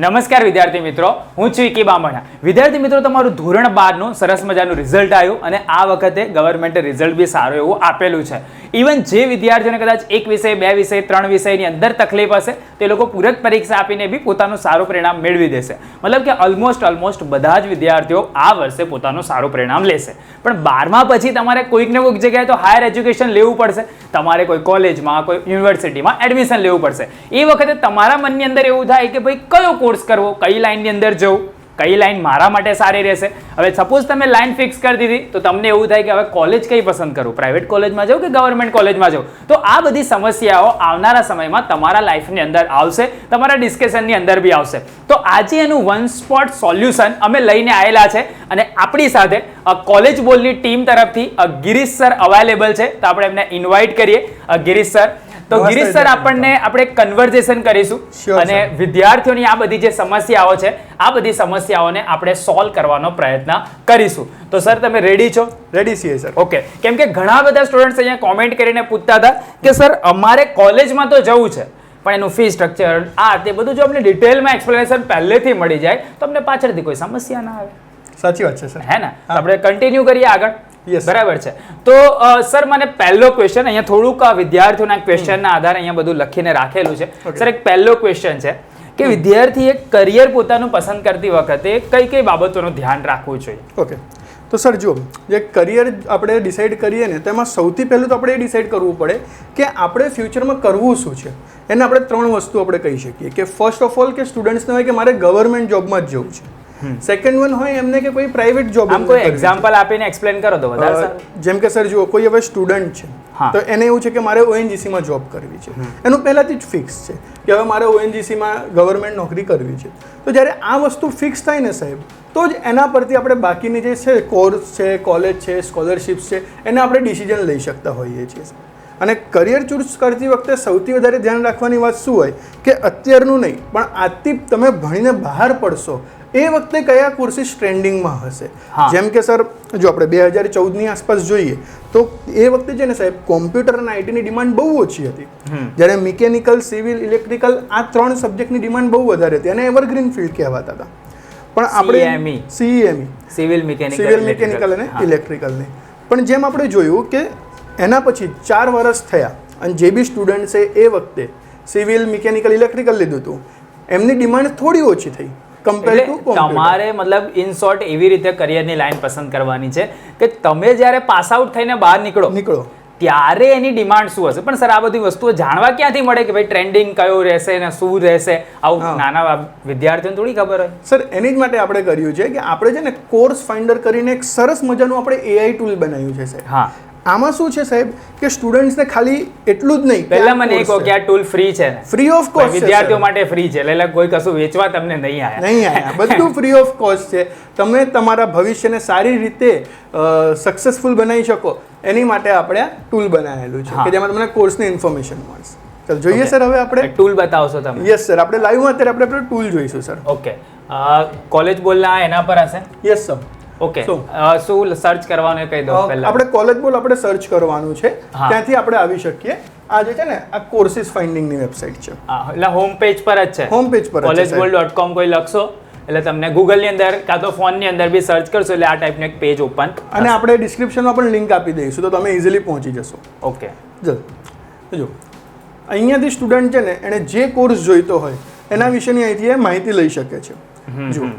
નમસ્કાર વિદ્યાર્થી મિત્રો, હું છું ઇકી બામણા. વિદ્યાર્થી મિત્રો, તમારું ધોરણ બારનું સરસ મજાનું રિઝલ્ટ આવ્યું અને આ વખતે ગવર્મેન્ટે રિઝલ્ટ બી સારું એવું આપેલું છે. ઇવન જે વિદ્યાર્થીઓને કદાચ એક વિષય, બે વિષય, ત્રણ વિષયની અંદર તકલીફ હશે, તે લોકો પૂરક પરીક્ષા આપીને બી પોતાનું સારું પરિણામ મેળવી દેશે. મતલબ કે ઓલમોસ્ટ ઓલમોસ્ટ બધા જ વિદ્યાર્થીઓ આ વર્ષે પોતાનું સારું પરિણામ લેશે. પણ બારમા પછી તમારે કોઈક ને કોઈક જગ્યાએ તો હાયર એજ્યુકેશન લેવું પડશે. તમારે કોઈ કોલેજમાં કોઈ યુનિવર્સિટીમાં એડમિશન લેવું પડશે. એ વખતે તમારા મનની અંદર એવું થાય કે ભાઈ કયો કોર્સ કરવો, કઈ લાઇનની અંદર જવું, કઈ લાઈન મારા માટે સારી રહેશે. હવે સપોઝ તમે લાઇન ફિક્સ કરી દીધી, તો તમને એવું થાય કે હવે કોલેજ કઈ પસંદ કરું? પ્રાઇવેટ કોલેજમાં જાઉં કે ગવર્મેન્ટ કોલેજમાં જાઉં? તો આ બધી સમસ્યાઓ આવનારા સમયમાં તમારા લાઈફની અંદર આવશે, તમારા ડિસ્કશનની અંદર બી આવશે. તો આજે એનું વન સ્પોટ સોલ્યુશન અમે લઈને આવેલા છે અને આપણી સાથે કોલેજ બોલની ટીમ તરફથી ગિરીશ સર અવેલેબલ છે. તો આપણે એમને ઇન્વાઇટ કરીએ. ગિરીશ સર તો ગિરીશ સર આપણને આપણે કન્વર્ઝેશન કરીશું અને વિદ્યાર્થીઓની આ બધી જે સમસ્યાઓ છે આ બધી સમસ્યાઓને આપણે સોલ્વ કરવાનો પ્રયત્ન કરીશું. તો સર તમે રેડી છો? રેડી છીએ સર ઓકે કેમ કે ઘણા બધા સ્ટુડન્ટ્સ અહીંયા કોમેન્ટ કરીને પૂછતા હતા કે સર અમારે કોલેજમાં તો જવું છે પણ એનું ફી સ્ટ્રક્ચર આ તે બધું જો અમને ડિટેલમાં એક્સપ્લેનેશન પહેલેથી મળી જાય તો અમને પાછળથી કોઈ સમસ્યા ના આવે. સાચી વાત છે સર હે ને? આપણે કન્ટિન્યુ કરીએ આગળ. બરાબર છે. તો સર મને પહેલો ક્વેશ્ચન અહીંયા થોડુંક વિદ્યાર્થીઓના ક્વેશ્ચનના આધારે અહીંયા બધું લખીને રાખેલું છે. સર એક પહેલો ક્વેશ્ચન છે કે વિદ્યાર્થીએ કરિયર પોતાનું પસંદ કરતી વખતે કઈ કઈ બાબતોનું ધ્યાન રાખવું જોઈએ? ઓકે તો સર જુઓ જે કરિયર આપણે ડિસાઈડ કરીએ ને તેમાં સૌથી પહેલું તો આપણે એ ડિસાઈડ કરવું પડે કે આપણે ફ્યુચરમાં કરવું શું છે. એને આપણે ત્રણ વસ્તુ આપણે કહી શકીએ કે ફર્સ્ટ ઓફ ઓલ કે સ્ટુડન્ટ્સને હોય કે મારે ગવર્મેન્ટ જોબમાં જ જવું છે. સેકન્ડ વન હોય એમને કે કોઈ પ્રાઇવેટ જોબ આમ કોઈ એક્ઝામ્પલ આપીને એક્સપ્લેન કરો તો વધારે જેમ કે સર જુઓ કોઈ હવે સ્ટુડન્ટ છે તો એને એવું છે કે મારે ઓએનજીસીમાં જોબ કરવી છે. એનું પહેલાંથી જ ફિક્સ છે કે હવે મારે ઓએનજીસીમાં ગવર્મેન્ટ નોકરી કરવી છે. તો જ્યારે આ વસ્તુ ફિક્સ થાય ને સાહેબ તો જ એના પરથી આપણે બાકીની જે છે કોર્સ છે કોલેજ છે સ્કોલરશિપ્સ છે એને આપણે ડિસિઝન લઈ શકતા હોઈએ છીએ અને કરિયર ચૂઝ કરતી વખતે સૌથી વધારે ધ્યાન રાખવાની વાત શું હોય કે અત્યારનું નહીં પણ આજથી તમે ભણીને બહાર પડશો એ વખતે કયા કોર્સિસ ટ્રેન્ડિંગમાં હશે? જેમ કે સર જો આપણે બે હજાર ચૌદની આસપાસ જોઈએ તો એ વખતે છે ને સાહેબ કોમ્પ્યુટર અને આઈટીની ડિમાન્ડ બહુ ઓછી હતી. જ્યારે મિકેનિકલ સિવિલ ઇલેક્ટ્રિકલ આ ત્રણ સબ્જેક્ટની ડિમાન્ડ બહુ વધારે હતી. અને એવરગ્રીન ફિલ્ડ કહેવાતા હતા. પણ આપણે. CME civil mechanical civil mechanical અને ઇલેક્ટ્રિકલની પણ જેમ આપણે જોયું કે એના પછી ચાર વર્ષ થયા અને જે બી સ્ટુડન્ટ્સે એ વખતે સિવિલ મિકેનિકલ ઇલેક્ટ્રિકલ લીધું હતું એમની ડિમાન્ડ થોડી ઓછી થઈ. તમારે મતલબ ઇન શોર્ટ એવી રીતે કરિયરની લાઈન પસંદ કરવાની છે કે તમે જ્યારે પાસ આઉટ થઈને બહાર નીકળો નીકળો. ત્યારે એની ડિમાન્ડ શું હશે? પણ સર આ બધી વસ્તુઓ જાણવા ક્યાંથી મળે કે ભાઈ ટ્રેન્ડિંગ કયો રહેશે ને શું રહેશે? આવું નાના વિદ્યાર્થીઓને થોડી ખબર હોય. સર એની જ માટે આપણે કર્યું છે કે આપણે છે ને કોર્સ ફાઇન્ડર કરીને એક સરસ મજાનું આપણે એઆઈ ટૂલ બનાવ્યું છે સર. હા. આમાં શું છે સાહેબ? કે સ્ટુડન્ટ્સને ખાલી એટલું જ નહીં પહેલા મને કહો કે આ ટૂલ ફ્રી છે. ફ્રી ઓફ કોસ્ટ વિદ્યાર્થીઓ માટે ફ્રી છે. એટલે કોઈ કશું વેચવા તમને નહીં આયા. નહીં આયા. બધું ફ્રી ઓફ કોસ્ટ છે. તમે તમારા ભવિષ્યને સારી રીતે સક્સેસફુલ બનાવી શકો. એની માટે આપણે આ ટૂલ બનાવેલું છે કે જેમાં તમને કોર્સની ઇન્ફોર્મેશન મળશે. ચાલ જોઈએ સર હવે આપણે? ટૂલ બતાવશો તમે યસ સર આપણે લાઈવમાં અત્યારે આપણે આપણે ટૂલ જોઈશું સર ઓકે કોલેજ બોલના એના પર હશે? યસ સર ઓકે શું? સર્ચ કરવાનું કહી દો પહેલા. આપણે કોલેજ બોલ આપણે સર્ચ કરવાનું છે. ત્યાંથી આપણે આવી શકીએ. આ જે છે ને આ કોર્સિસ ફાઇન્ડિંગની વેબસાઇટ છે. હા, એટલે હોમ પેજ પર જ છે. હોમ પેજ પર કોલેજ બોલ ડોટ કોમ કોઈ લખશો એટલે તમને ગૂગલની અંદર કાં તો ફોનની અંદર બી સર્ચ કરશો એટલે આ ટાઈપનું એક પેજ ઓપન અને આપણે ડિસ્ક્રિપ્શનમાં પણ લિંક આપી દઈશું તો તમે ઇઝીલી પહોંચી જશો. ઓકે જો જો. અહીંયાથી સ્ટુડન્ટ છે ને એણે જે કોર્સ જોઈતો હોય એના વિશેની અહીંથી એ માહિતી લઈ શકે છે. જો.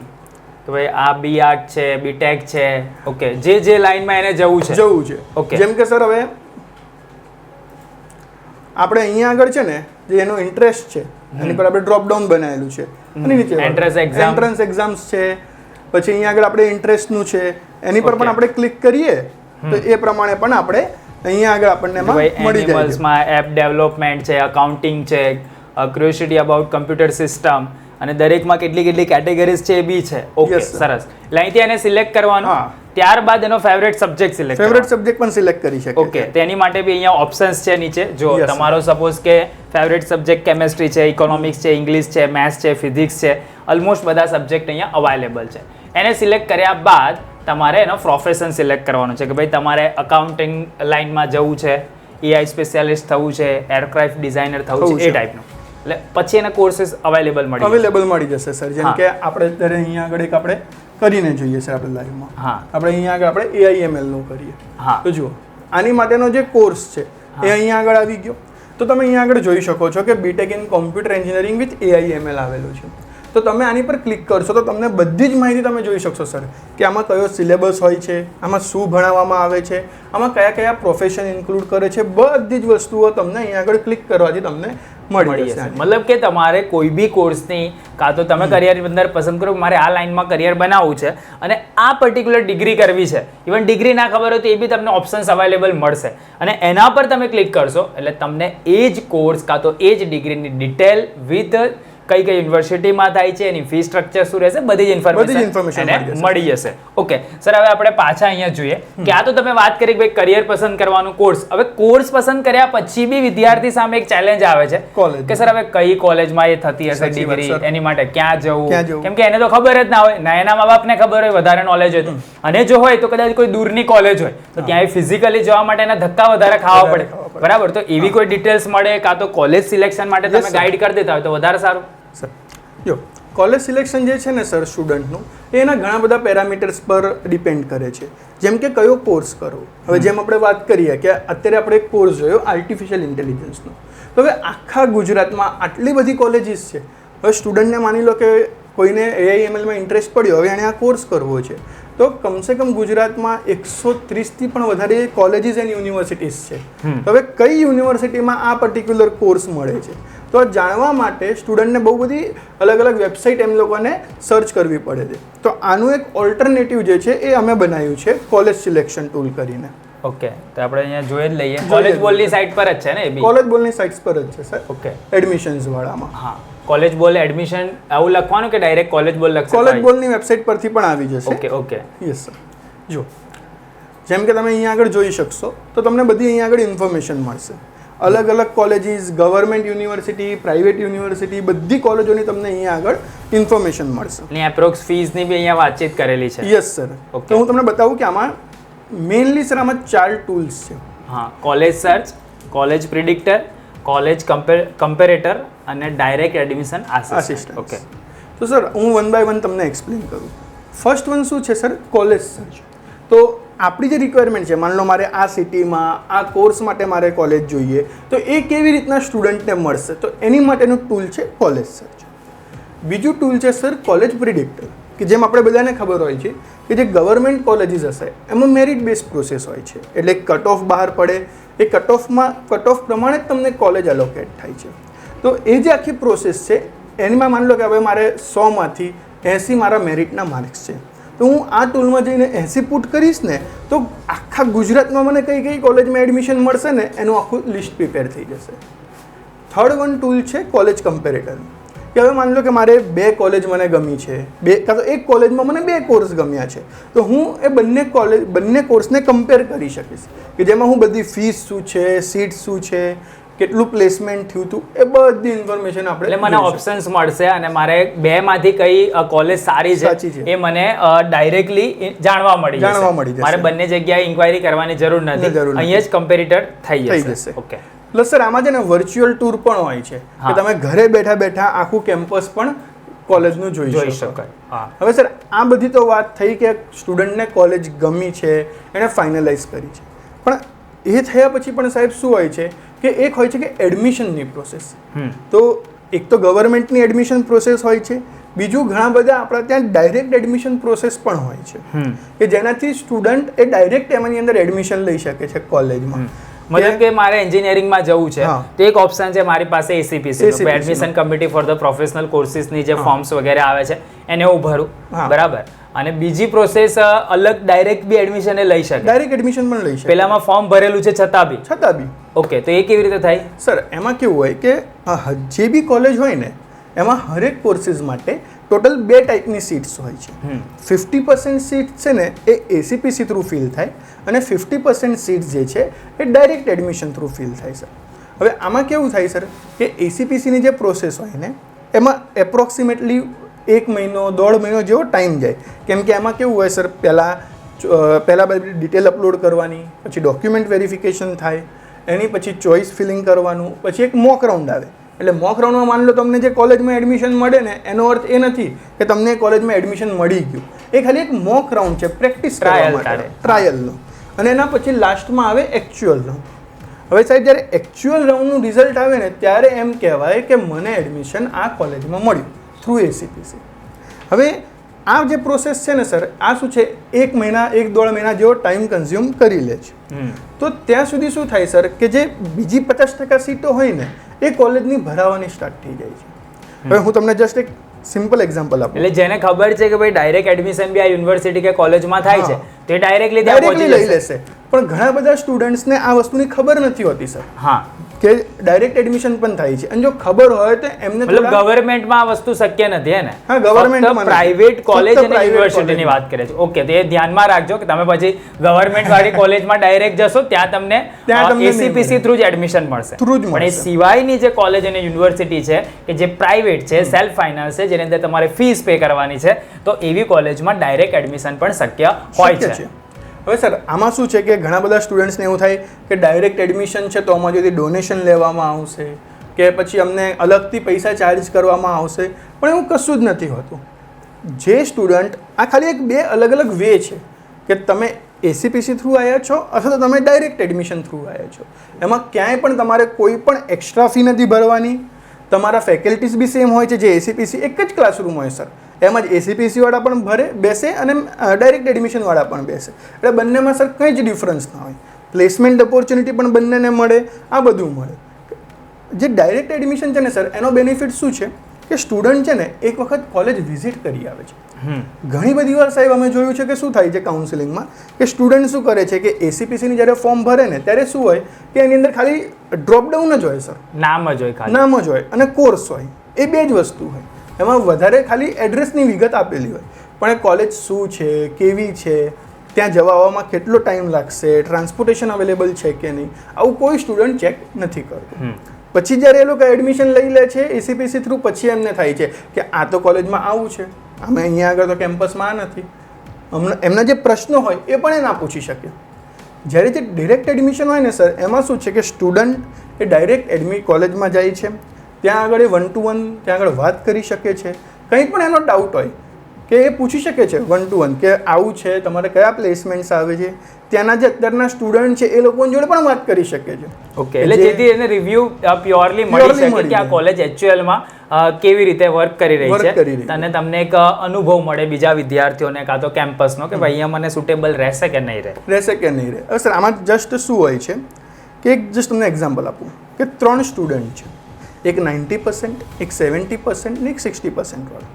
તો ભાઈ આ બી આર્ટ છે બીટેક છે. ઓકે જે જે લાઈનમાં એને જવું છે. જવું છે. ઓકે જેમ કે સર હવે આપણે અહીંયા આગળ છે ને જે એનો ઇન્ટરેસ્ટ છે એની પર આપણે ડ્રોપ ડાઉન બનાવેલું છે. અને exam Entrance exam. Entrance exams છે પછી અહીંયા આગળ આપણે ઇન્ટરેસ્ટનું છે એની પર પણ આપણે ક્લિક કરીએ તો એ પ્રમાણે પણ આપણે અહીંયા આગળ આપણને મળી જાય એપ ડેવલપમેન્ટ છે અકાઉન્ટિંગ છે ક્યુરિયોસિટી અબાઉટ કમ્પ્યુટર સિસ્ટમ અને દરેકમાં કેટલી કેટલી કેટેગરીઝ છે એ બી છે. ઓકે સરસ. એટલે અહીંથી એને સિલેક્ટ કરવાનું. ત્યારબાદ એનો favourite subject select favourite subject પણ સિલેક્ટ કરી શકે ઓકે તેની માટે બી અહીંયા ઓપ્શન્સ છે નીચે. જો તમારો સપોઝ કે ફેવરેટ સબ્જેક્ટ કેમેસ્ટ્રી છે ઇકોનોમિક્સ છે ઇંગ્લિશ છે મેથ્સ છે ફિઝિક્સ છે ઓલમોસ્ટ બધા સબ્જેક્ટ અહીંયા અવેલેબલ છે. એને સિલેક્ટ કર્યા બાદ તમારે એનો પ્રોફેશન સિલેક્ટ કરવાનો છે કે ભાઈ તમારે અકાઉન્ટિંગ લાઇનમાં જવું છે એઆઈ સ્પેશિયાલિસ્ટ થવું છે એરક્રાફ્ટ ડિઝાઇનર થવું થવું છે એ ટાઈપનું એટલે પછી એના કોર્सेस અવેલેબલ મળી અવેલેબલ મળી જશે સર જેમ કે આપણે અત્યારે અહીંયા આગળ એક આપણે કરીને જોઈએ છે આપણે લાઈવમાં હા. આપણે અહીંયા આગળ આપણે એઆઈએમએલનું કરીએ. હા. તો જુઓ આની માટેનો જે કોર્સ છે એ અહીંયા આગળ આવી ગયો. તો તમે અહીંયા આગળ જોઈ શકો છો કે BTech in computer engineering with AIML આવેલું છે. તો તમે આની પર ક્લિક કરશો તો તમને બધી જ માહિતી તમે જોઈ શકશો સર કે આમાં કયો સિલેબસ હોય છે આમાં શું ભણાવવામાં આવે છે આમાં કયા કયા પ્રોફેશન ઇન્ક્લુડ કરે છે બધી જ વસ્તુઓ તમને અહીંયા આગળ ક્લિક કરવાથી તમને મળી જશે મતલબ કે તમારે કોઈ બી કોર્સની કાં તો તમે કરિયર અંદર પસંદ કરો મારે આ લાઈનમાં કરિયર બનાવવું છે અને આ પર્ટિક્યુલર ડિગ્રી કરવી છે. ઇવન ડિગ્રી ના ખબર હોય તો એ બી તમને ઓપ્શન્સ અવેલેબલ મળશે. અને એના પર તમે ક્લિક કરશો એટલે તમને એ જ કોર્સ કાં તો એ જ ડિગ્રીની ડિટેલ વિથ કઈ કઈ યુનિવર્સિટીમાં થાય છે એની ફી સ્ટ્રક્ચર શું રહેશે બધી જ ઇન્ફોર્મેશન મળી જશે. ઓકે સર હવે આપણે પાછા અહીંયા જોઈએ. કે આ તો તમે વાત કરી ભાઈ કરિયર પસંદ કરવાનું કોર્સ હવે કોર્સ પસંદ કર્યા પછી બી વિદ્યાર્થી સામે એક ચેલેન્જ આવે છે. કે સર હવે કઈ કોલેજમાં એ થતી હશે ડિગ્રી એની માટે ક્યાં જવું? કેમ કે એને તો ખબર જ ના હોય. ના એના મા બાપને ખબર હોય વધારે નોલેજ હોય અને જો હોય તો કદાચ કોઈ દૂરની કોલેજ હોય. તો ત્યાં ફિઝિકલી જવા માટે એના ધક્કા વધારે ખાવા પડે. બરાબર? તો એવી કોઈ ડિટેલ્સ મળે? કાં તો કોલેજ સિલેક્શન માટે તમે ગાઈડ કરી દેતા હોય તો વધારે સારું. સર. જો કોલેજ સિલેક્શન જે છે ને સર સ્ટુડન્ટનું એ એના ઘણા બધા પેરામીટર્સ પર ડિપેન્ડ કરે છે. જેમ કે કયો કોર્સ કરવો હવે જેમ આપણે વાત કરીએ કે અત્યારે આપણે એક કોર્સ જોયો આર્ટિફિશિયલ ઇન્ટેલિજન્સનો તો હવે આખા ગુજરાતમાં આટલી બધી કોલેજીસ છે. હવે સ્ટુડન્ટને માની લો કે કોઈને એઆઈએમએલમાં ઇન્ટરેસ્ટ પડ્યો હવે એણે આ કોર્સ કરવો છે. તો કમસે કમ ગુજરાતમાં એકસો ત્રીસથી પણ વધારે કોલેજીસ એન્ડ યુનિવર્સિટીઝ છે. હવે કઈ યુનિવર્સિટીમાં આ પર્ટિક્યુલર કોર્સ મળે છે? તો જાણવા માટે સ્ટુડન્ટને બહુ બધી અલગ અલગ વેબસાઇટ એમ લોકોને સર્ચ કરવી પડે છે. તો આનું એક ઓલ્ટરનેટિવ જે છે એ અમે બનાવ્યું છે કોલેજ સિલેક્શન ટૂલ કરીને. ઓકે તો આપણે અહીંયા જોઈ જ લઈએ. કોલેજ બોલની સાઇટ પર જ છે ને એ બી? કોલેજ બોલની સાઇટ્સ પર જ છે સર ઓકે. એડમિશન્સ વાળામાં. હા. કોલેજ બોલ એડમિશન આવું લખવાનું કે ડાયરેક્ટ કોલેજ બોલ લખશે? કોલેજ બોલની વેબસાઇટ પરથી પણ આવી જશે. Okay okay. યસ સર જો. જેમ કે તમે અહીંયા આગળ જોઈ શકશો તો તમને બધી અહીંયા આગળ ઇન્ફોર્મેશન મળશે. અલગ અલગ colleges government university private university બધી કોલેજોની તમને અહીંયા આગળ ઇન્ફોર્મેશન મળશે. અને એપ્રોક્સ ફીસની બી અહીંયા વાતચીત કરેલી છે. યસ સર ઓકે તો હું તમને બતાવું કે આમાં મેઇનલી સર આમાં ચાર ટૂલ્સ છે. હા college search college predictor college comparator અને ડાયરેક્ટ એડમિશન આસિસ્ટન્ટ ઓકે તો સર હું વન બાય વન તમને એક્સપ્લેન કરું. ફર્સ્ટ વન શું છે સર કોલેજ સર્ચ તો આપણી જે રિક્વાયરમેન્ટ છે, માન લો મારે આ સિટીમાં આ કોર્સ માટે મારે કોલેજ જોઈએ, તો એ કેવી રીતના સ્ટુડન્ટને મળશે? તો એની માટેનું ટૂલ છે કોલેજ સર્ચ બીજું ટૂલ છે સર કોલેજ પ્રિડિક્ટર કે જેમ આપણે બધાને ખબર હોય છે, કે જે ગવર્મેન્ટ કોલેજીસ હશે, એમાં મેરિટ બેઝ પ્રોસેસ હોય છે. એટલે કટ ઓફ બહાર પડે, એ કટ ઓફમાં કટ ઓફ પ્રમાણે જ તમને કોલેજ એલોકેટ થાય છે. તો એ જે આખી પ્રોસેસ છે એનીમાં માની લો કે હવે મારે સોમાંથી એંસી મારા મેરિટના માર્ક્સ છે. તો હું આ ટૂલમાં જઈને એસી પુટ કરીશ ને, તો આખા ગુજરાતમાં મને કઈ કઈ કોલેજમાં એડમિશન મળશે ને, એનું આખું લિસ્ટ પ્રિપેર થઈ જશે. થર્ડ વન ટૂલ છે કોલેજ કમ્પેરેટર કે હવે માની લો કે મારે બે કોલેજ મને ગમી છે, બે કાં તો એક કોલેજમાં મને બે કોર્સ ગમ્યા છે, તો હું એ બંને કોલેજ બંને કોર્સને કમ્પેર કરી શકીશ. કે જેમાં હું બધી ફીસ શું છે સીટ શું છે કેટલું પ્લેસમેન્ટ થયું હતું એ બધી ઇન્ફોર્મેશન આપણે એટલે મને ઓપ્શન્સ મળશે અને મારે બે માંથી કઈ કોલેજ સારી છે. એ મને ડાયરેક્ટલી જાણવા મળી જાણવા મળી જશે. મારે બંને જગ્યાએ ઇન્ક્વાયરી કરવાની જરૂર નથી. અહીંયા જ કમ્પેરિટર થઈ જશે. ઓકે પ્લસ સર આમાં છે ને વર્ચ્યુઅલ ટૂર પણ હોય છે કે તમે ઘરે બેઠા બેઠા આખું કેમ્પસ પણ કોલેજનું જોઈ જોઈ શકાય. હવે સર આ બધી તો વાત થઈ કે સ્ટુડન્ટને કોલેજ ગમી છે એને ફાઇનલાઇઝ કરી છે. પણ એ થયા પછી પણ સાહેબ શું હોય છે કે એક હોય છે કે એડમિશનની પ્રોસેસ. હમ. તો એક તો ગવર્મેન્ટની એડમિશન પ્રોસેસ હોય છે બીજું ઘણા બધા આપણા ત્યાં ડાયરેક્ટ એડમિશન પ્રોસેસ પણ હોય છે. કે જેનાથી સ્ટુડન્ટ એ ડાયરેક્ટ એમાંની અંદર એડમિશન લઈ શકે છે કોલેજમાં. મતલબ કે મારે એન્જિનિયરિંગમાં જવું છે તો એક ઓપ્શન છે મારી પાસે ACPC admission committee for the professional કોર્સિસની જે ફોર્મ્સ વગેરે આવે છે એને હું ભરું. બરાબર? અને બીજી પ્રોસેસ અલગ ડાયરેક્ટ બી એડમિશન લઈ શકે. ડાયરેક્ટ એડમિશન પણ લઈ શકે. પેલામાં ફોર્મ ભરેલું છે છતાં બી. છતાં બી. ઓકે તો એ કેવી રીતે થાય? સર એમાં કેવું હોય કે જે બી કોલેજ હોય ને એમાં હરેક કોર્સીસ માટે ટોટલ બે ટાઈપની સીટ્સ હોય છે. ફિફ્ટી પર્સન્ટ સીટ છે ને એ એસીપીસી થ્રુ ફિલ થાય અને ફિફ્ટી પર્સન્ટ સીટ જે છે એ ડાયરેક્ટ એડમિશન થ્રુ ફિલ થાય સર હવે આમાં કેવું થાય સર કે એસીપીસીની જે પ્રોસેસ હોય ને એમાં એપ્રોક્સિમેટલી એક મહિનો દોઢ મહિનો જેવો ટાઈમ જાય. કેમ કે એમાં કેવું હોય સર પહેલાં પહેલાં બધી ડિટેલ અપલોડ કરવાની પછી ડોક્યુમેન્ટ વેરિફિકેશન થાય એની પછી ચોઇસ ફિલિંગ કરવાનું પછી એક મોક રાઉન્ડ આવે. એટલે મોક રાઉન્ડમાં માની લો તમને જે કોલેજમાં એડમિશન મળે ને એનો અર્થ એ નથી કે તમને કોલેજમાં એડમિશન મળી ગયું. એ ખાલી એક મોક રાઉન્ડ છે પ્રેક્ટિસ. ટ્રાયલનો અને એના પછી લાસ્ટમાં આવે એકચ્યુઅલ રાઉન્ડ હવે સાહેબ જ્યારે એકચ્યુઅલ રાઉન્ડનું રિઝલ્ટ આવે ને ત્યારે એમ કહેવાય કે મને એડમિશન આ કોલેજમાં મળ્યું થ્રુ એસીપીસી હવે આ જે પ્રોસેસ છે ને સર આ શું છે? એક મહિના એક દોઢ મહિના જેવો ટાઈમ કન્ઝ્યુમ કરી લે છે. તો ત્યાં સુધી શું થાય સર કે જે બીજી પચાસ ટકા સીટો હોય ને એ કોલેજની ભરાવાની સ્ટાર્ટ થઈ જાય છે. હવે હું તમને જસ્ટ એક સિમ્પલ એક્ઝામ્પલ આપું. એટલે જેને ખબર છે કે ભાઈ ડાયરેક્ટ એડમિશન બી આ યુનિવર્સિટી કે કોલેજમાં થાય છે તે ડાયરેક્ટલી ત્યાં ડાયરેક્ટલી લઈ લેશે. પણ ઘણા બધા સ્ટુડન્ટ્સને આ વસ્તુની ખબર નથી હોતી સર હા. કે ડાયરેક્ટ એડમિશન પણ થાય છે. અને જો ખબર હોય તો એમને મતલબ ગવર્મેન્ટમાં આ વસ્તુ શક્ય નથી હે ને? હા, government પ્રાઇવેટ કોલેજ અને યુનિવર્સિટીની વાત કરે છે. ઓકે તો એ ધ્યાનમાં રાખજો કે તમે પછી ગવર્મેન્ટ વાળી કોલેજમાં ડાયરેક્ટ જશો ત્યાં તમને ત્યાં તમને એસીપીસી થ્રુ જ એડમિશન મળશે. થ્રુ જ પણ એ સિવાયની જે કોલેજ અને યુનિવર્સિટી છે કે જે પ્રાઇવેટ છે સેલ્ફ ફાઇનાન્સ છે જેની અંદર તમારે ફીસ પે કરવાની છે તો એવી કોલેજમાં ડાયરેક્ટ એડમિશન પણ શક્ય હોય છે. હવે સર, આમાં શું છે કે ઘણા બધા સ્ટુડન્ટ્સને એવું થાય કે ડાયરેક્ટ એડમિશન છે તો અમારી ડોનેશન લેવામાં આવશે કે પછી અમને અલગથી પૈસા ચાર્જ કરવામાં આવશે, પણ એવું કશું જ નથી હોતું. જે સ્ટુડન્ટ આ ખાલી એક બે અલગ અલગ વે છે કે તમે એસીપીસી થ્રુ આવ્યા છો અથવા તો તમે ડાયરેક્ટ એડમિશન થ્રુ આવ્યા છો. એમાં ક્યાંય પણ તમારે કોઈ પણ એક્સ્ટ્રા ફી નથી ભરવાની. તમારા ફેકલ્ટીઝ બી સેમ હોય છે, જે એસીપીસી એક જ ક્લાસરૂમ હોય, સર. એમાં જ એસીપીસી વાળા પણ ભરે બેસે અને ડાયરેક્ટ એડમિશન વાળા પણ બેસે. એટલે બંનેમાં સર કંઈ જ ડિફરન્સ ના હોય. પ્લેસમેન્ટ ઓપોર્ચ્યુનિટી પણ બંનેને મળે આ બધું મળે. જે ડાયરેક્ટ એડમિશન છે ને સર એનો બેનિફિટ શું છે? કે સ્ટુડન્ટ છે ને એક વખત કોલેજ વિઝિટ કરી આવે છે. ઘણી બધી વાર સાહેબ અમે જોયું છે કે શું થાય છે કાઉન્સિલિંગમાં કે સ્ટુડન્ટ શું કરે છે કે એસીપીસીની જ્યારે ફોર્મ ભરે ને ત્યારે શું હોય કે એની અંદર ખાલી ડ્રોપડાઉન જ હોય સર. નામ જ હોય નામ જ હોય અને કોર્સ હોય. એ બે જ વસ્તુ હોય. એમાં વધારે ખાલી એડ્રેસની વિગત આપેલી હોય. પણ એ કોલેજ શું છે કેવી છે ત્યાં જવા આવવામાં કેટલો ટાઈમ લાગશે ટ્રાન્સપોર્ટેશન અવેલેબલ છે કે નહીં આવું કોઈ સ્ટુડન્ટ ચેક નથી કરતું. પછી જ્યારે એ લોકો એડમિશન લઈ લે છે એસીપીસી થ્રુ પછી એમને થાય છે કે આ તો કોલેજમાં આવું છે. અમે અહીંયા આગળ તો કેમ્પસમાં આ નથી. હમણાં એમના જે પ્રશ્નો હોય એ પણ એ ના પૂછી શકે. જ્યારે જે ડિરેક્ટ એડમિશન હોય ને સર એમાં શું છે કે સ્ટુડન્ટ એ ડાયરેક્ટ એડમિટ કોલેજમાં જાય છે. ત્યાં આગળ એ વન ટુ વન ત્યાં આગળ વાત કરી શકે છે. કંઈ પણ એનો ડાઉટ હોય કે એ પૂછી શકે છે વન ટુ વન કે આવું છે તમારે કયા પ્લેસમેન્ટ્સ આવે છે. ત્યાંના જે અત્યારના સ્ટુડન્ટ છે એ લોકોની જોડે પણ વાત કરી શકે છે. ઓકે એટલે જેથી એને રિવ્યુ પ્યોરલી મળી શકે કે આ કોલેજ એકચ્યુઅલમાં કેવી રીતે વર્ક કરી રહી છે. અને તમને એક અનુભવ મળે બીજા વિદ્યાર્થીઓને કાં તો કેમ્પસનો કે ભાઈ અહીંયા મને સુટેબલ રહેશે કે નહીં રહે. રહેશે કે નહીં રહે. સર આમાં જસ્ટ શું હોય છે? કે એક જસ્ટ તમને એક્ઝામ્પલ આપું. કે ત્રણ સ્ટુડન્ટ છે. એક નાઇન્ટી પર્સન્ટ એક સેવન્ટી પર્સન્ટ ને એક સિક્સટી પર્સન્ટ વાળો.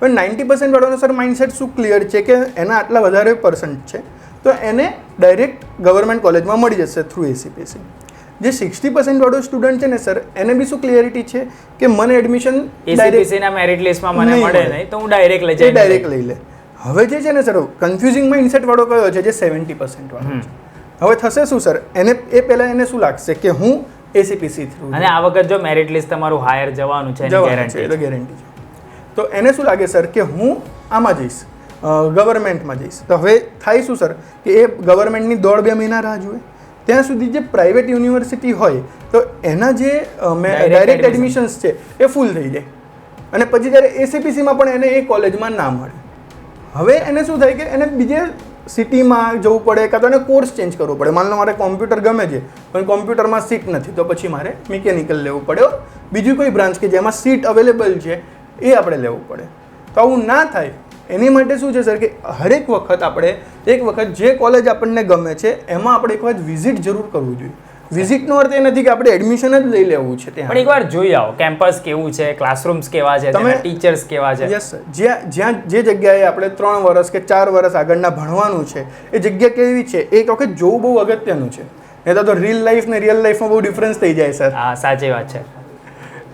હવે નાઇન્ટી પર્સન્ટ વાળાનો સર માઇન્ડસેટ શું ક્લિયર છે કે એના આટલા વધારે પર્સન્ટ છે? તો એને ડાયરેક્ટ ગવર્મેન્ટ કોલેજમાં મળી જશે થ્રુ એસીપીસી જે સિક્સટી પર્સન્ટ વાળો સ્ટુડન્ટ છે ને સર એને બી શું ક્લિયરિટી છે કે મને એડમિશન એસીપીસી મેરિટ લિસ્ટમાં મને મળે. નહીં તો હું ડાયરેક્ટ લઈ જાય. ડાયરેક્ટ લઈ લે. હવે જે છે ને સર કન્ફ્યુઝિંગ માઇન્ડસેટ વાળો કયો છે જે સેવન્ટી પર્સન્ટ વાળો છે? હવે થશે શું સર એને એ પહેલાં એને શું લાગશે કે હું એસીપીસી થ્રુ અને આ વખત જો મેરિટ લિસ્ટ તમારું હાયર જવાનું છે એની જવાનું છે તો ગેરંટી ગેરંટી છે. તો એને શું લાગે સર કે હું આમાં જઈશ? ગવર્મેન્ટમાં જઈશ. તો હવે થાય શું સર કે એ ગવર્મેન્ટની દોઢ બે મહિના રાહ જુએ? ત્યાં સુધી જે પ્રાઇવેટ યુનિવર્સિટી હોય તો એના જે ડાયરેક્ટ એડમિશન્સ છે એ ફૂલ થઈ જાય. અને પછી જ્યારે એસીપીસીમાં પણ એને એ કોલેજમાં ના મળે. હવે એને શું થાય કે એને બીજે સિટીમાં જવું પડે કાં તો એને કોર્સ ચેન્જ કરવો પડે. માનલો મારે કોમ્પ્યુટર ગમે છે, પણ કોમ્પ્યુટરમાં સીટ નથી, તો પછી મારે મિકેનિકલ લેવું પડે. બીજી કોઈ બ્રાન્ચ કે જેમાં સીટ અવેલેબલ છે, એ આપણે લેવું પડે. તો આવું ના થાય. એની માટે શું છે સર કે હરેક વખત આપણે, એક વખત જે કોલેજ આપણને ગમે છે, એમાં આપણે એક વખત વિઝિટ જરૂર કરવું જોઈએ. વિઝિટનો અર્થ એ નથી કે આપણે એડમિશન જ લઈ લેવું છે પણ એકવાર જોઈ આવો કેમ્પસ કેવું છે ક્લાસરૂમ્સ કેવા છે તમે- ટીચર્સ કેવા છે. યસ જ્યાં જ્યાં જે જગ્યાએ આપણે ત્રણ વર્ષ કે ચાર વર્ષ આગળના ભણવાનું છે એ જગ્યા કેવી છે? એ એક વખત જોવું બહુ અગત્યનું છે. નહીં તો રીલ લાઈફ ને રિયલ લાઈફમાં બહુ ડિફરન્સ થઈ જાય સર હા સાચી વાત છે.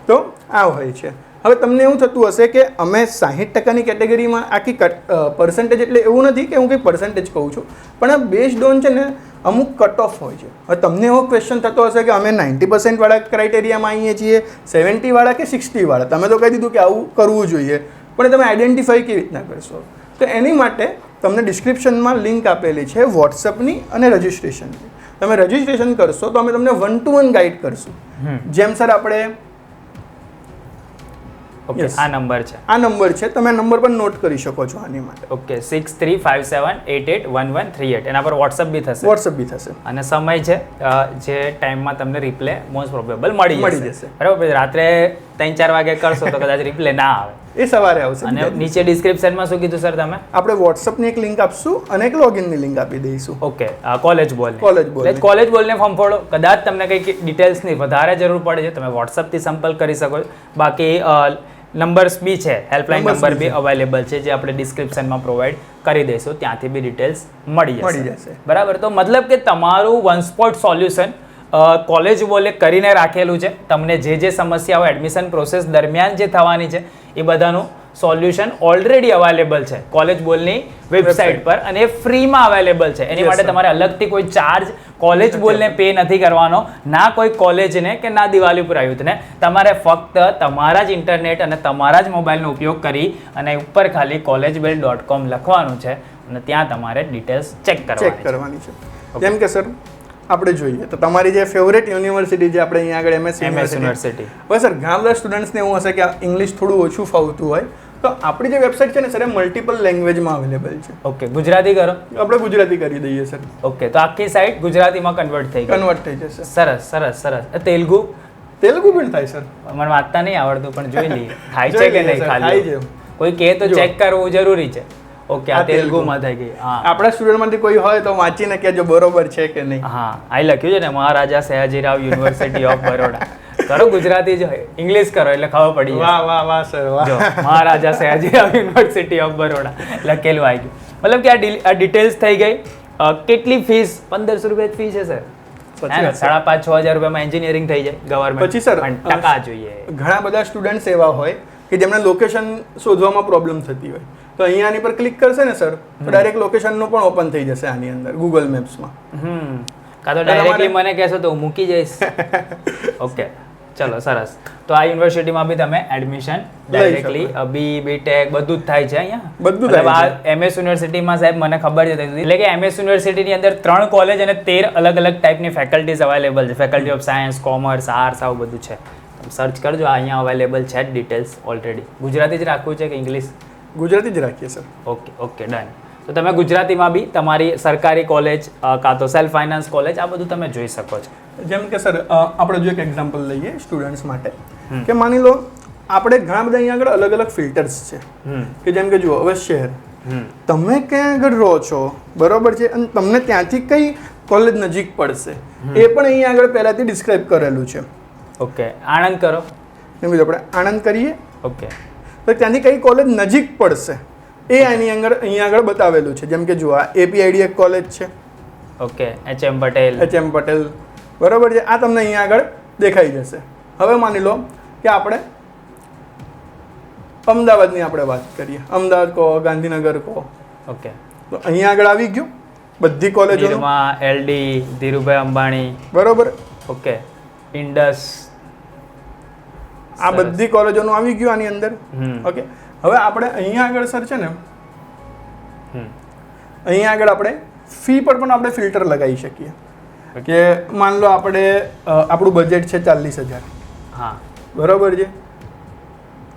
તો આ હોય છે. હવે તમને એવું થતું હશે કે અમે સાહીઠ ટકાની કેટેગરીમાં આખી કટ પર્સન્ટેજ એટલે એવું નથી કે હું કંઈ પર્સન્ટેજ કહું છું. પણ આ બેઝડ ઓન છે ને અમુક કટ ઓફ હોય છે. હવે તમને એવો ક્વેશ્ચન થતો હશે કે અમે નાઇન્ટી પર્સન્ટવાળા ક્રાઇટેરિયામાં આવીએ છીએ સેવન્ટીવાળા કે સિક્સટીવાળા તમે તો કહી દીધું કે આવું કરવું જોઈએ. પણ તમે આઈડેન્ટિફાઈ કેવી રીતના કરશો? તો એની માટે તમને ડિસ્ક્રિપ્શનમાં લિંક આપેલી છે વોટ્સઅપની અને રજિસ્ટ્રેશનની તમે રજિસ્ટ્રેશન કરશો તો અમે તમને વન ટુ વન ગાઈડ કરશું. જેમ સર આપણે ઓકે આ નંબર છે. આ નંબર છે. તમે નંબર પર નોટ કરી શકો છો આની માટે. Okay six three five seven eight eight one one three eight એના પર વોટ્સઅપ બી થશે. વોટ્સઅપ બી થશે. અને સમય છે જે ટાઈમમાં તમને રિપ્લે મોસ્ટ પ્રોબેબલ મળી મળી જશે. જશે. બરાબર? રાત્રે ત્રણ ચાર વાગે કરશો તો કદાચ રિપ્લે ના આવે. એ સવારે આવશે. અને નીચે ડિસ્ક્રિપ્શનમાં શું કીધું સર તમે? આપણે વોટ્સઅપની એક લિંક આપશું અને એક લોગિનની લિંક આપી દઈશું. ઓકે કોલેજ બોલ કોલેજ બોલ કોલેજ બોલને ફોર્મ ફોડો. કદાચ તમને કંઈક ડિટેલ્સની વધારે જરૂર પડે છે તમે વોટ્સઅપથી સંપર્ક કરી શકો છો. બાકી નંબર્સ બી છે. હેલ્પલાઇન નંબર બી અવેલેબલ છે. જે આપણે ડિસ્ક્રિપ્શનમાં પ્રોવાઈડ કરી દઈશું. ત્યાંથી બી ડિટેલ્સ મળી જશે. બરાબર? તો મતલબ કે તમારું વન સ્પોટ સોલ્યુશન કોલેજ વોલે કરીને રાખેલું છે. તમને જે જે સમસ્યાઓ એડમિશન પ્રોસેસ દરમિયાન જે થવાની છે એ બધાનું સોલ્યુશન ઓલરેડી અવેલેબલ છે. કોલેજ બોલની વેબસાઇટ પર અને એ ફ્રીમાં અવેલેબલ છે. એની માટે તમારે અલગથી કોઈ ચાર્જ કોલેજ બોલને પે નથી કરવાનો. ના કોઈ કોલેજને કે ના દિવાલીપુર આયુથને તમારે ફક્ત તમારા જ ઇન્ટરનેટ અને તમારા જ મોબાઈલનો ઉપયોગ કરી અને ઉપર ખાલી કોલેજ બેલ ડોટ કોમ લખવાનું છે અને ત્યાં તમારે ડિટેલ્સ ચેક ચેક કરવાની છે. કેમ જેમ કે સર આપણે જોઈએ તો તમારી જે ફેવરેટ યુનિવર્સિટી જે આપણે અહીંયા આગળ એમએસ યુનિવર્સિટી યુનિવર્સિટી હવે સર ઘણા બધા સ્ટુડન્ટ્સને એવું હશે કે ઇંગ્લિશ થોડું ઓછું ફાવતું હોય તો આપણી જે વેબસાઇટ છે ને સર એ મલ્ટિપલ લેંગ્વેજમાં અવેલેબલ છે. ઓકે ગુજરાતી કરો. આપણે ગુજરાતી કરી દઈએ સર. ઓકે તો આખી સાઇટ ગુજરાતીમાં કન્વર્ટ થઈ કન્વર્ટ થઈ જશે. સરસ સરસ સરસ. તેલુગુ? તેલુગુ પણ થાય સર. મને વાંચતા નહીં આવડતું પણ જોઈ લઈએ. થાય છે કે નહીં ખાલી? કોઈ કહે તો ચેક કરવું જરૂરી છે. ઓકે આ આ તેલુગુ. તેલુગુમાં થઈ ગઈ. હા. આપણા સ્ટુડન્ટમાંથી કોઈ હોય તો વાંચીને કહેજો બરોબર છે કે નહીં. હા આ લખ્યું છે ને મહારાજા સયાજીરાવ યુનિવર્સિટી ઓફ બરોડા કરો ગુજરાતી જ હોય. ઇંગ્લિશ કરો એટલે ખબર પડી વાહ વાહ વાહ સર વાહ. મહારાજા સયાજીરાવ યુનિવર્સિટી ઓફ બરોડા લખેલું આવી ગયું મતલબ કે આ ડિટેલ્સ થઈ ગઈ. કેટલી ફીસ પંદરસો રૂપિયા ફી છે સર સાડા પાંચ છ હજાર રૂપિયામાં એન્જિનિયરિંગ થઈ જાય ગવર્મેન્ટ પછી સર ટકા જોઈએ. ઘણા બધા સ્ટુડન્ટ્સ એવા હોય કે જેમને લોકેશન શોધવામાં પ્રોબ્લેમ થતી હોય. તો અહીંયા આની પર ક્લિક કરશે ને સર તો ડાયરેક્ટ લોકેશનનું પણ ઓપન થઈ જશે આની અંદર ગૂગલ મેપ્સમાં હમ. કાં તો ડાયરેક્ટલી મને કહેશો તો હું મૂકી જઈશ. ઓકે ચલો સરસ. તો આ યુનિવર્સિટીમાં બી તમે એડમિશન ડાયરેક્ટલી. બી બીટેક બધું જ થાય છે અહીંયા. બધું થાય આ એમએસ યુનિવર્સિટીમાં સાહેબ મને ખબર છે એટલે કે એમએસ યુનિવર્સિટીની અંદર ત્રણ કોલેજ અને તેર અલગ અલગ ટાઈપની ફેકલ્ટીઝ અવેલેબલ છે. Faculty of science commerce arts આવું બધું છે. સર્ચ કરજો આ અહીંયા અવેલેબલ છે જ ડિટેલ્સ ઓલરેડી ગુજરાતી જ રાખવું છે કે ઇંગ્લિશ ગુજરાતી જ રાખીએ સર ઓકે ઓકે ડન તો તમે ગુજરાતીમાં બી તમારી સરકારી કોલેજ કાં તો સેલ્ફ ફાઇનાન્સ કોલેજ આ બધું તમે જોઈ શકો છો. જેમ કે સર આપણે જો એક એક્ઝામ્પલ લઈએ સ્ટુડન્ટ્સ માટે કે માની લો આપણે ઘણા બધા અહીંયા આગળ અલગ અલગ ફિલ્ટર્સ છે. કે જેમ કે જુઓ હવે શહેર. તમે ક્યાં આગળ રહો છો? બરોબર છે? અને તમને ત્યાંથી કઈ કોલેજ નજીક પડશે? એ પણ અહીંયા આગળ પહેલાથી ડિસ્ક્રાઇબ કરેલું છે. ઓકે. આણંદ કરો. એમ આપણે આણંદ કરીએ. ઓકે. તો ત્યાંથી કઈ કોલેજ નજીક પડશે? એ આની અંદર અહીંયા આગળ બતાવેલું છે. જેમ કે જુઓ આ એપીઆઈડી એક કોલેજ છે. Okay H M Patel H M Patel બરોબર છે? આ તમને અહીંયા આગળ દેખાઈ જશે. હવે માની લો કે આપણે અમદાવાદની આપણે વાત કરીએ. અમદાવાદ કહો ગાંધીનગર કહો. ઓકે. તો અહીંયા આગળ આવી ગયું. બધી કોલેજો નિરમા એલડી ધીરુભાઈ અંબાણી. બરોબર. ઓકે. ઇન્ડસ. આ બધી કોલેજોનું આવી ગયું આની અંદર. ઓકે. હવે આપણે અહીંયા આગળ સર છે ને? હમ. અહીંયા આગળ આપણે ફી પર પણ આપણે ફિલ્ટર લગાવી શકીએ. કે માન લો આપણે આપણું બજેટ છે ચાલીસ હજાર. હા. બરોબર છે?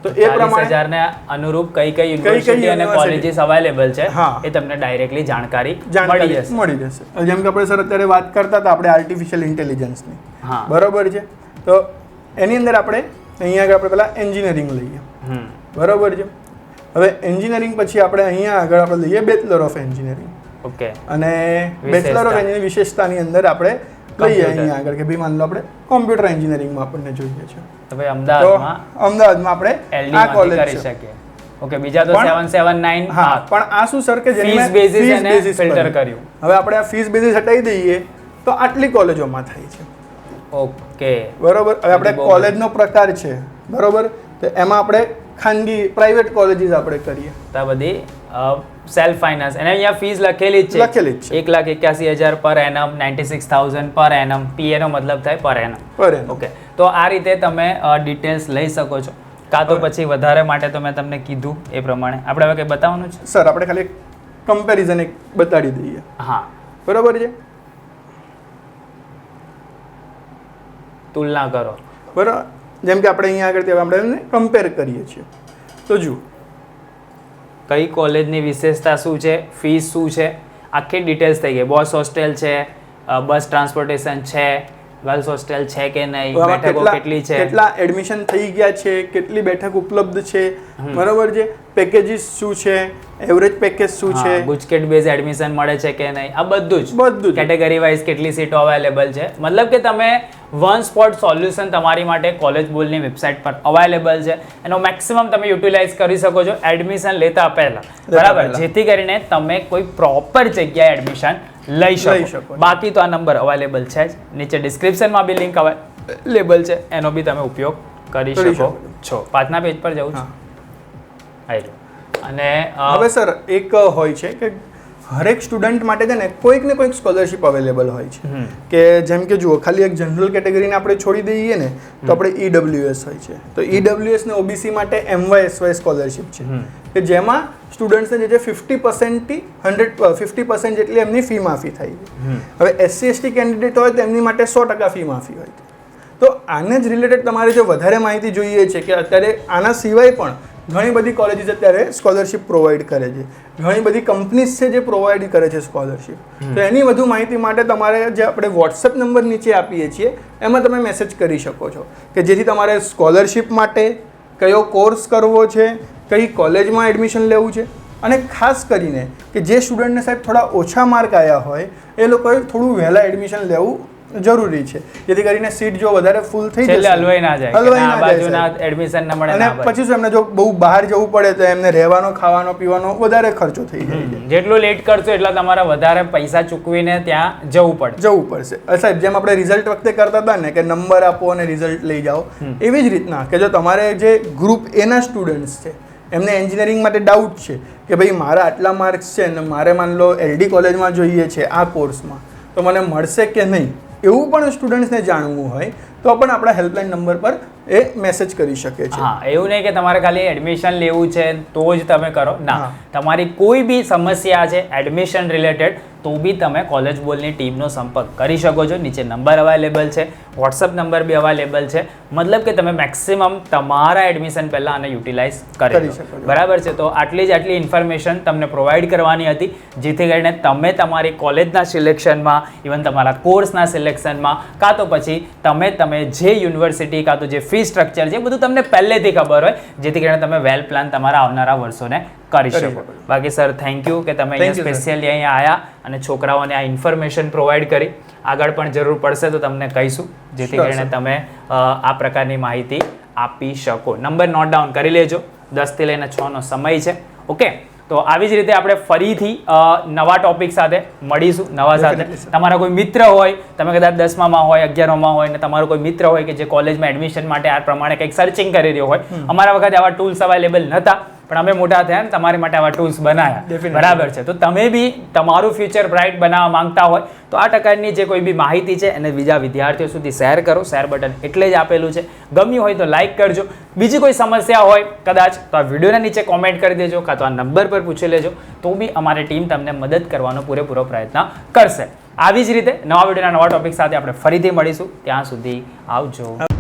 તો એ પ્રમાણે હજારને અનુરૂપ કઈ કઈ યુનિવર્સિટી અને કોલેજીસ અવેલેબલ છે. એ તમને ડાયરેક્ટલી જાણકારી મળી જશે. મળી જશે. જેમ કે આપણે સર અત્યારે વાત કરતા હતા આપણે આર્ટિફિશિયલ ઇન્ટેલિજન્સની હા. બરોબર છે? તો એની અંદર આપણે અહીંયા આગળ આપણે પહેલાં એન્જિનિયરિંગ લઈએ. હમ. બરોબર છે. હવે એન્જિનિયરિંગ પછી આપણે અહીંયા આગળ આપણે લઈએ બેચલર ઓફ એન્જિનિયરિંગ ઓકે. અને. બેચલર ઓફ એન્જિનિયરિંગ વિશેષતાની અંદર આપણે લઈએ અહીંયા આગળ કે ભાઈ માન લો આપણે કોમ્પ્યુટર એન્જિનિયરિંગમાં આપણને જોઈએ છે. તો ભાઈ અમદાવાદમાં અમદાવાદમાં આપણે આ કોલેજ કરી શકીએ. ઓકે બીજા તો પણ- સેવન સેવન નાઇન હા પણ આ શું સર કે જેની basis filter કર્યું. કર્યું. હવે આપણે આ ફીસ બેઝિસ હટાવી દઈએ તો આટલી કોલેજોમાં થાય છે. ઓકે. બરોબર? હવે આપણે કોલેજનો પ્રકાર છે. બરોબર? તો એમાં આપણે ખાનગી પ્રાઇવેટ કોલેજીસ આપણે કરીએ. તો બધી સેલ્ફ ફાઇનાન્સ અને અહીંયા ફીસ લખેલી જ છે. લખેલી જ છે. એક લાખ એક્યાસી હજાર per annum ninety six thousand per annum PA નો મતલબ થાય પર એનમ પર ઓકે તો આ રીતે તમે ડિટેલ્સ લઈ શકો છો. કાં તો પછી વધારે માટે તો મેં તમને કીધું એ પ્રમાણે. આપણે હવે કંઈ બતાવવાનું છે? સર આપણે ખાલી કમ્પેરિઝન એક બતાડી દઈએ. હા. બરોબર છે? તુલના કરો. બરોબર જેમ કે આપણે અહીંયા આગળ આપણે એને કમ્પેર કરીએ છીએ. તો જુઓ. કઈ કોલેજની વિશેષતા શું છે? ફીસ શું છે? આખી ડિટેલ્સ થઈ ગઈ. બોસ હોસ્ટેલ છે બસ ટ્રાન્સપોર્ટેશન છે ગર્લ્સ હોસ્ટેલ છે કે નહીં બેઠકો કેટલી છે? કેટલા એડમિશન થઈ ગયા છે કેટલી બેઠક ઉપલબ્ધ છે? બરાબર છે? પેકેજીસ શું છે? એવરેજ પેકેજ શું છે? ગુજકેટ બેઝ એડમિશન મળે છે કે નહીં? આ બધું જ. બધું કેટેગરી વાઇઝ કેટલી સીટો અવેલેબલ છે? મતલબ કે તમે વન સ્પોટ સોલ્યુશન તમારી માટે કોલેજ બોલની વેબસાઇટ પર અવેલેબલ છે. એનો મેક્સિમમ તમે યુટિલાઇઝ કરી શકો છો. એડમિશન લેતા પહેલા. બરાબર? જેથી કરીને તમે કોઈ પ્રોપર જગ્યાએ એડમિશન લઈ શકો. બાકી તો આ નંબર અવેલેબલ છે જ. નીચે ડિસ્ક્રિપ્શનમાં બી લિંક અવેલેબલ છે. એનો બી તમે ઉપયોગ કરી શકો. છો. પાંચના પેજ પર જવું છું. અને હવે સર એક હોય છે કે હરેક સ્ટુડન્ટ માટે છે ને કોઈક ને કોઈક સ્કોલરશિપ અવેલેબલ હોય છે. કે જેમ કે જુઓ ખાલી એક જનરલ કેટેગરીને આપણે છોડી દઈએ ને તો આપણે ઈડબ્લ્યુએસ હોય છે. તો ઈડબ્લ્યુએસ ને ઓબીસી માટે એમવાયએસવાય સ્કોલરશિપ છે. કે જેમાં સ્ટુડન્ટ્સને જે છે ફિફ્ટી પર્સન્ટથી હંડ્રેડ ફિફ્ટી પર્સન્ટ જેટલી એમની ફી માફી થાય છે. હવે એસસી એસટી કેન્ડિડેટ હોય તો એમની માટે સો ટકા ફી માફી હોય તો આને જ રિલેટેડ તમારે જો વધારે માહિતી જોઈએ છે કે અત્યારે આના સિવાય પણ ઘણી બધી કોલેજીસ અત્યારે સ્કોલરશિપ પ્રોવાઈડ કરે છે. ઘણી બધી કંપનીઝ છે જે પ્રોવાઈડ કરે છે સ્કોલરશિપ તો એની વધુ માહિતી માટે તમારે જે આપણે વોટ્સએપ નંબર નીચે આપીએ છીએ એમાં તમે મેસેજ કરી શકો છો કે જેથી તમારે સ્કોલરશિપ માટે કયો કોર્સ કરવો છે કઈ કોલેજમાં એડમિશન લેવું છે અને ખાસ કરીને કે જે સ્ટુડન્ટને સાહેબ થોડા ઓછા માર્ક આવ્યા હોય એ લોકોએ થોડું વહેલા એડમિશન લેવું જરૂરી છે. જેથી કરીને સીટ જો વધારે ફૂલ થઈ જશે હલવાઈ ના જાય હલવાઈ ના, બાજુના એડમિશન ના મળે અને પછી શું એમને જો બહુ બહાર જવું પડે તો એમને રહેવાનો ખાવાનો પીવાનો વધારે ખર્ચો થઈ જાય જેટલું લેટ કરશો એટલા તમારા વધારે પૈસા ચૂકવીને ત્યાં જવું પડે. જવું પડશે. સાહેબ જેમ આપણે રિઝલ્ટ વખતે કરતા હતા ને કે નંબર આપો અને રિઝલ્ટ લઈ જાઓ એવી જ રીતના કે જો તમારે જે ગ્રુપ એના સ્ટુડન્ટ્સ છે એમને એન્જિનિયરિંગ માટે ડાઉટ છે કે ભાઈ મારા આટલા માર્ક્સ છે ને મારે માન લો એલડી કોલેજમાં જોઈએ છે આ કોર્સમાં તો મને મળશે કે નહીં? એવું પણ સ્ટુડન્ટ્સને જાણવું હોય તો પણ આપણા હેલ્પલાઇન નંબર પર એ મેસેજ કરી શકે છે. હા એવું નહીં કે તમારે ખાલી એડમિશન લેવું છે તો જ તમે કરો. ના તમારી કોઈ બી સમસ્યા છે એડમિશન રિલેટેડ તો બી તમે કોલેજ બોલની ટીમનો સંપર્ક કરી શકો છો. નીચે નંબર અવેલેબલ છે. વોટ્સઅપ નંબર બી અવેલેબલ છે. મતલબ કે તમે મેક્સિમમ તમારા એડમિશન પહેલાં આને યુટિલાઇઝ કરી શકો. બરાબર છે? તો આટલી જ આટલી ઇન્ફોર્મેશન તમને પ્રોવાઈડ કરવાની હતી જેથી કરીને તમે તમારી કોલેજના સિલેક્શનમાં ઇવન તમારા કોર્સના સિલેક્શનમાં કાં તો પછી તમે તમે જે યુનિવર્સિટી કાં તો જે ફી સ્ટ્રક્ચર છે એ બધું તમને પહેલેથી ખબર હોય જેથી કરીને તમે વેલ પ્લાન તમારા આવનારા વર્ષોને કરી શકો. બાકી સર થેન્ક યુ કે તમે અહીંયા સ્પેશિયલી અહીંયા આવ્યા અને છોકરાઓને આ ઇન્ફોર્મેશન પ્રોવાઈડ કરી. આગળ પણ જરૂર પડશે તો તમને કહીશું જેથી કરીને તમે આ પ્રકારની માહિતી આપી શકો. નંબર નોટ ડાઉન કરી લેજો. દસથી લઈને છનો સમય છે. ઓકે તો આવી જ રીતે આપણે ફરીથી નવા ટોપિક સાથે મળીશું નવા સાથે. તમારા કોઈ મિત્ર હોય તમે કદાચ દસમામાં હોય અગિયારમાં હોય ને તમારો કોઈ મિત્ર હોય કે જે કોલેજમાં એડમિશન માટે આ પ્રમાણે કંઈક સર્ચિંગ કરી રહ્યો હોય. અમારા વખતે આવા ટૂલ્સ અવેલેબલ નહોતા પણ અમે મોટા થયા ને તમારી માટે આવા ટૂલ્સ બનાવ્યા બરાબર છે. તો તમે બી તમારું ફ્યુચર બ્રાઇટ બનાવવા માંગતા હોય તો આ પ્રકારની જે કોઈ બી માહિતી છે એને બીજા વિદ્યાર્થીઓ સુધી શેર કરો. શેર બટન એટલે જ આપેલું છે. ગમ્યું હોય તો લાઇક કરજો. બીજી કોઈ સમસ્યા હોય કદાચ તો આ વિડીયોના નીચે કોમેન્ટ કરી દેજો કાં તો આ નંબર પર પૂછી લેજો. તો બી અમારી ટીમ તમને મદદ કરવાનો પૂરેપૂરો પ્રયત્ન કરશે. આવી જ રીતે નવા વિડીયોના નવા ટોપિક સાથે આપણે ફરીથી મળીશું. ત્યાં સુધી આવજો.